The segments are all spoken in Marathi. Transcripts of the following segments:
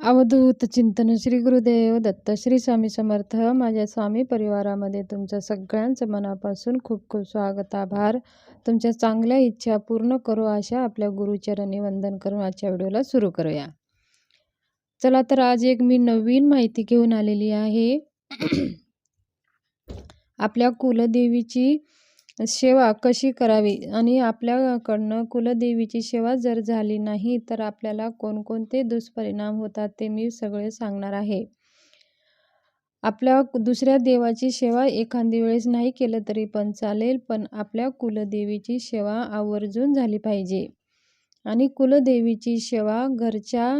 अवधूत चिंतन श्री गुरुदेव दत्त श्री स्वामी समर्थ माझ्या स्वामी परिवारामध्ये तुमचं सगळ्यांचं मनापासून खूप खूप स्वागत आभार. तुमच्या चांगल्या इच्छा पूर्ण करू अशा आपल्या गुरुचरणी वंदन करून आजच्या व्हिडिओला सुरू करूया. चला तर आज एक मी नवीन माहिती घेऊन आलेली आहे. आपल्या कुलदेवीची सेवा कशी करावी? आणि आपल्याकडनं कुलदेवीची सेवा जर झाली नाही तर आपल्याला कोणकोणते दुष्परिणाम होतात ते मी सगळे सांगणार आहे. आपल्या दुसऱ्या देवाची सेवा एखादी वेळेस नाही केलं तरी पण चालेल पण आपल्या कुलदेवीची सेवा आवर्जून झाली पाहिजे. आणि कुलदेवीची सेवा घरच्या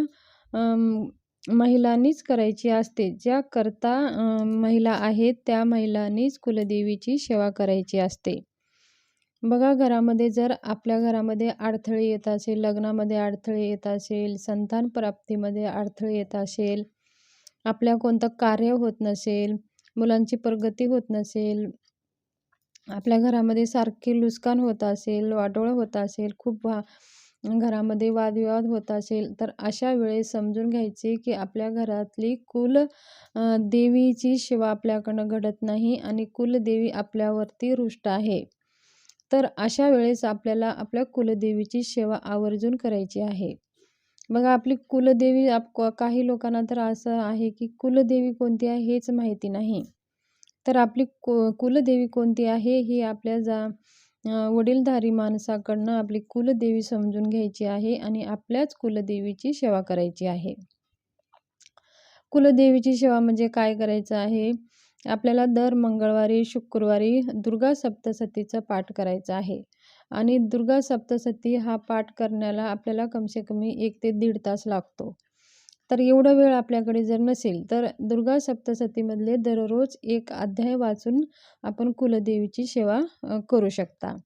महिलांनीच करायची असते. ज्या करता महिला आहेत त्या महिलांनीच कुलदेवीची सेवा करायची असते. बघा घरामध्ये जर आपल्या घरामध्ये अडथळे येत असेल लग्नामध्ये अडथळे येत असेल संतान प्राप्तीमध्ये अडथळे येत असेल आपल्या कोणतं कार्य होत नसेल मुलांची प्रगती होत नसेल आपल्या घरामध्ये सारखी लुस्कान होत असेल वाटोळं होत असेल खूप वा घरामध्ये वादविवाद होत असेल तर अशा वेळेस समजून घ्यायचे की आपल्या घरातली कुल देवीची सेवा आपल्याकडनं घडत नाही आणि कुलदेवी आपल्यावरती रुष्ट आहे. तर अशा वेळेस आपल्याला आपल्या कुलदेवीची सेवा आवर्जून करायची आहे. बघा आपली कुलदेवी आप काही लोकांना तर असं आहे की कुलदेवी कोणती आहे हेच माहिती नाही. तर आपली कु कुलदेवी कोणती आहे ही आपल्या जा वडीलधारी माणसाकडनं आपली कुलदेवी समजून घ्यायची आहे आणि आपल्याच कुलदेवीची सेवा करायची आहे. कुलदेवीची सेवा म्हणजे काय करायचं आहे? आपल्याला दर मंगळवारी शुक्रवारी दुर्गा सप्तसतीचा पाठ करायचा आहे. आणि दुर्गा सप्तसती हा पाठ करण्याला आपल्याला कमसे कमी एक ते दीड तास लागतो. तर एवढा वेळ आपल्याकडे जर नसेल तर दुर्गा सप्तसतीमधले दररोज एक अध्याय वाचून आपण कुलदेवीची सेवा करू शकता.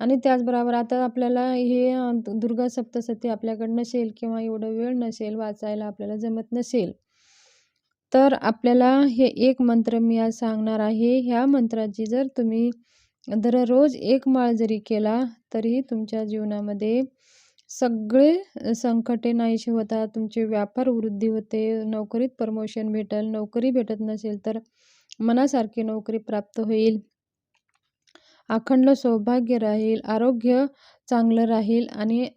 आणि त्याचबरोबर आता आपल्याला हे दुर्गा सप्तसती आपल्याकडे नसेल किंवा एवढं वेळ नसेल वाचायला आपल्याला जमत नसेल तर आपल्याला हे एक मंत्र मी आज सांगणार आहे. ह्या मंत्राची जर तुम्ही दररोज एक माळ जरी केला तरी तुमच्या जीवनामध्ये सगळे संकटे नाहीशी होतात. तुमचे व्यापार वृद्धी होते नोकरीत प्रमोशन भेटेल नोकरी भेटत नसेल तर मनासारखी नोकरी प्राप्त होईल. अखंड सौभाग्य राहील आरोग्य चांगलं राहील आणि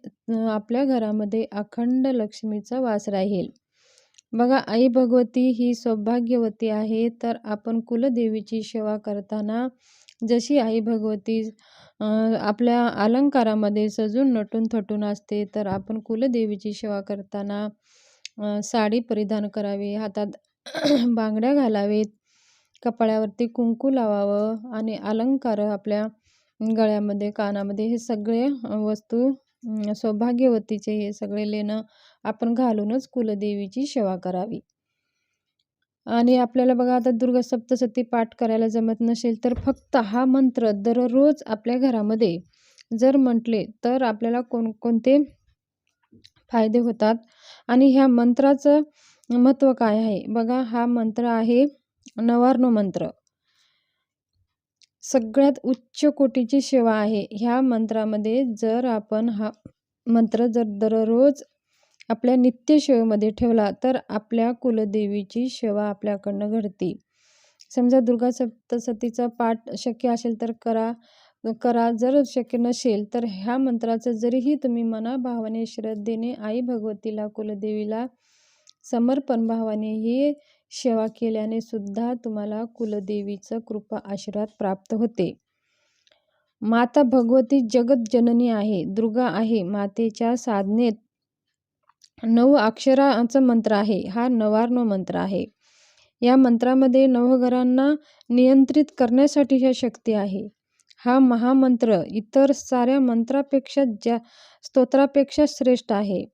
आपल्या घरामध्ये अखंड लक्ष्मीचा वास राहील. बघा आई भगवती ही सौभाग्यवती आहे तर आपण कुलदेवीची सेवा करताना जशी आई भगवती आपल्या अलंकारामध्ये सजून नटून थटून असते तर आपण कुलदेवीची सेवा करताना साडी परिधान करावी हातात बांगड्या घालावेत कपाळ्यावरती कुंकू लावावं आणि अलंकार आपल्या गळ्यामध्ये कानामध्ये हे सगळे वस्तू सौभाग्यवतीचे हे सगळे लेणं आपण घालूनच कुलदेवीची सेवा करावी. आणि आपल्याला बघा आता दुर्गा सप्तसती पाठ करायला जमत नसेल तर फक्त हा मंत्र दररोज आपल्या घरामध्ये जर म्हटले तर आपल्याला कोणकोणते फायदे होतात? आणि ह्या मंत्राचं महत्त्व काय आहे? बघा हा मंत्र आहे नवार्नो मंत्र. सगळ्यात उच्च कोटीची सेवा आहे. ह्या मंत्रामध्ये जर आपण हा मंत्र जर दररोज आपल्या नित्यसेवेमध्ये ठेवला तर आपल्या कुलदेवीची सेवा आपल्याकडनं घडते. समजा दुर्गा सप्तसतीचा पाठ शक्य असेल तर करा करा. जर शक्य नसेल तर ह्या मंत्राचं जरीही तुम्ही मनाभावाने श्रद्धेने आई भगवतीला कुलदेवीला समर्पण भावाने ही सेवा केल्याने सुद्धा तुम्हाला कुलदेवीचं कृपा आशीर्वाद प्राप्त होते. माता भगवती जगत जननी आहे दुर्गा आहे. मातेच्या साधनेत नऊ अक्षराचा मंत्र आहे. हा नवार्नो मंत्र आहे. या मंत्रामध्ये नवघरांना नियंत्रित करण्यासाठी ह्या शक्ती आहे. हा महामंत्र इतर साऱ्या मंत्रापेक्षा ज्या स्तोत्रापेक्षा श्रेष्ठ आहे.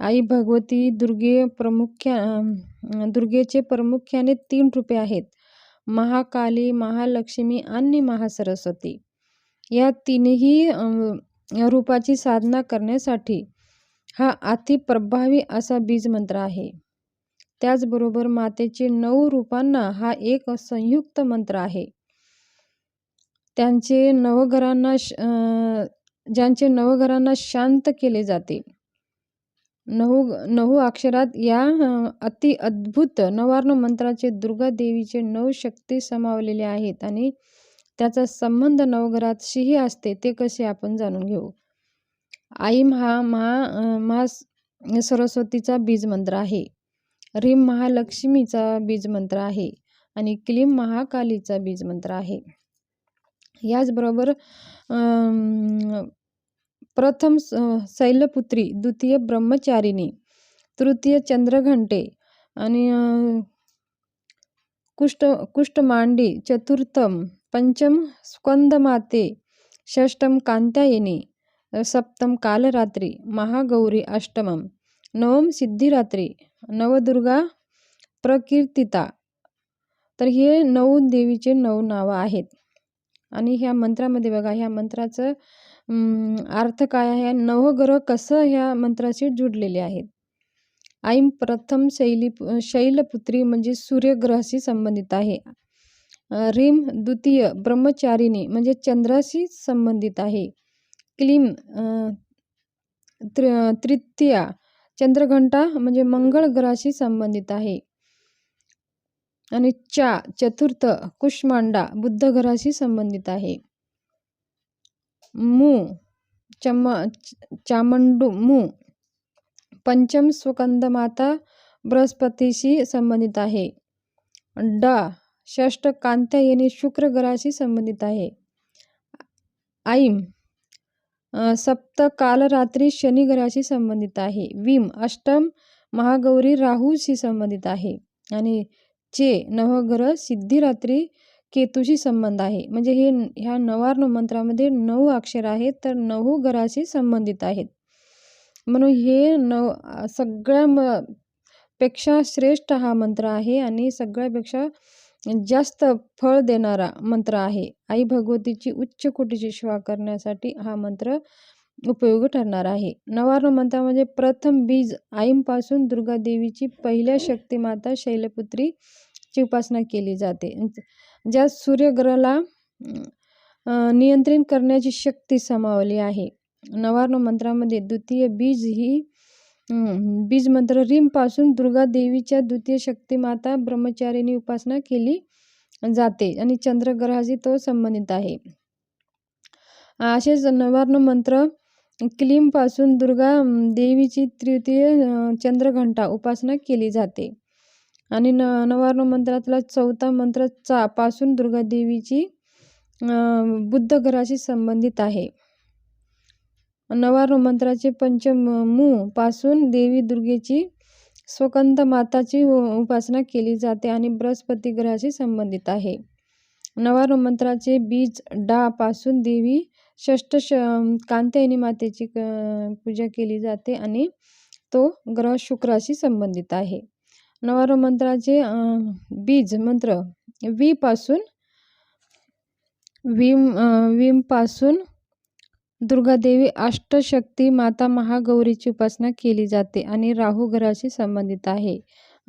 आई भगवती दुर्गे प्रमुख्या दुर्गेचे प्रामुख्याने तीन रूपे आहेत. महाकाली महालक्ष्मी आणि महासरस्वती. या तीनही रूपाची साधना करण्यासाठी हा अति प्रभावी असा बीज मंत्र आहे. त्याचबरोबर मातेचे नऊ रूपांना हा एक संयुक्त मंत्र आहे. त्यांचे नवघरांना ज्यांचे नवघरांना शांत केले जाते. नऊ नऊ अक्षरात या अति अद्भुत नवार्ण मंत्राचे दुर्गा देवीचे नऊ शक्ती समावलेले आहेत आणि त्याचा संबंध नवघरातशीही असते ते कसे आपण जाणून घेऊ? आईम हा महा महा सरस्वतीचा बीज मंत्र आहे. रीम महालक्ष्मीचा बीज मंत्र आहे आणि क्लीम महाकालीचा बीज मंत्र आहे. याचबरोबर प्रथम शैलपुत्री द्वितीय ब्रह्मचारिणी तृतीय चंद्रघंटे आणि कुष्ट कुष्ठमांडी चतुर्थम पंचम स्कंदमाते षष्टम कांत्यायनी सप्तम कालरात्री महागौरी अष्टमम नवम सिद्धिरात्री नवदुर्गा प्रकीर्तिता. तर हे नऊ देवीचे नऊ नावं आहेत. आणि ह्या मंत्रामध्ये बघा ह्या मंत्राचं अर्थ काय आहे? नवग्रह कसं ह्या मंत्राशी जुडलेले आहेत? आईम प्रथम शैली शैलपुत्री म्हणजे सूर्यग्रहाशी संबंधित आहे. रीम द्वितीय ब्रह्मचारिणी म्हणजे चंद्राशी संबंधित आहे. क्लीम तृतीया चंद्रघंटा म्हणजे मंगळ ग्रहाशी संबंधित आहे. आणि चा चतुर्थ कुष्मांडा बुद्ध ग्रहाशी संबंधित आहे. मू चम चामंडू मू पंचम स्वकंदमाता बृहस्पतीशी संबंधित आहे. ड षष्ट कांत्या येणे शुक्र ग्रहाशी संबंधित आहे. आईम सप्त कालरात्री शनी ग्रहाशी संबंधित आहे. विम अष्टम महागौरी राहूशी संबंधित आहे. आणि चे नवग्रह सिद्धिरात्री केतूशी संबंध आहे. म्हणजे हे ह्या नवार्ण मंत्रामध्ये नऊ अक्षर आहेत तर नऊ ग्रहाशी संबंधित आहेत. म्हणून हे नव सगळ्या पेक्षा श्रेष्ठ हा मंत्र आहे आणि सगळ्यापेक्षा जास्त फळ देणारा मंत्र आहे. आई भगवतीची उच्च कोटीची सेवा करण्यासाठी हा मंत्र उपयोगी ठरणार आहे. नवार्ण मंत्रामध्ये म्हणजे प्रथम बीज आईंपासून दुर्गा देवीची पहिल्या शक्तिमाता शैलपुत्री ची उपासना केली जाते. ज्या सूर्यग्रहाला नियंत्रित करण्याची शक्ती समावली आहे. नवार्ण मंत्रामध्ये द्वितीय बीज ही बीज मंत्रपासून दुर्गा देवीच्या द्वितीय शक्तिमाता ब्रह्मचारिणी उपासना केली जाते आणि चंद्रग्रहाशी तो संबंधित आहे. असेच नवार्ण मंत्रपासून दुर्गा देवीची तृतीय चंद्रघंटा उपासना केली जाते. आणि न नवार्ण मंत्रातला चौथा मंत्र चा पासून दुर्गादेवीची बुद्ध ग्रहाशी संबंधित आहे. नवार्ण मंत्राचे पंचम मू पासून देवी दुर्गेची स्वकंद माताची उपासना केली जाते आणि बृहस्पती ग्रहाशी संबंधित आहे. नवार्ण मंत्राचे बीज डा पासून देवी षष्ट श कांत्यायनी मातेची पूजा केली जाते आणि तो ग्रह शुक्राशी संबंधित आहे. नवारो मंत्राचे बीज मंत्र वी पासून विमपासून दुर्गादेवी अष्टशक्ती माता महागौरीची उपासना केली जाते आणि राहू ग्रहाशी संबंधित आहे.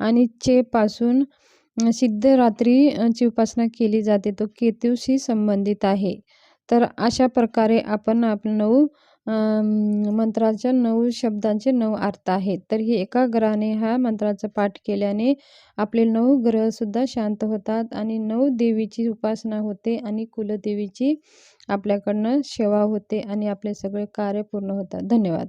आणि चे पासून सिद्धरात्रीची उपासना केली जाते तो केतूशी संबंधित आहे. तर अशा प्रकारे आपण आपण नऊ मंत्राच्या नऊ शब्दांचे नऊ अर्थ आहेत. तर हे एका ग्रहाने हा मंत्राचा पाठ केल्याने आपले नऊ ग्रहसुद्धा शांत होतात आणि नऊ देवीची उपासना होते आणि कुलदेवीची आपल्याकडनं सेवा होते आणि आपले सगळे कार्य पूर्ण होतात. धन्यवाद.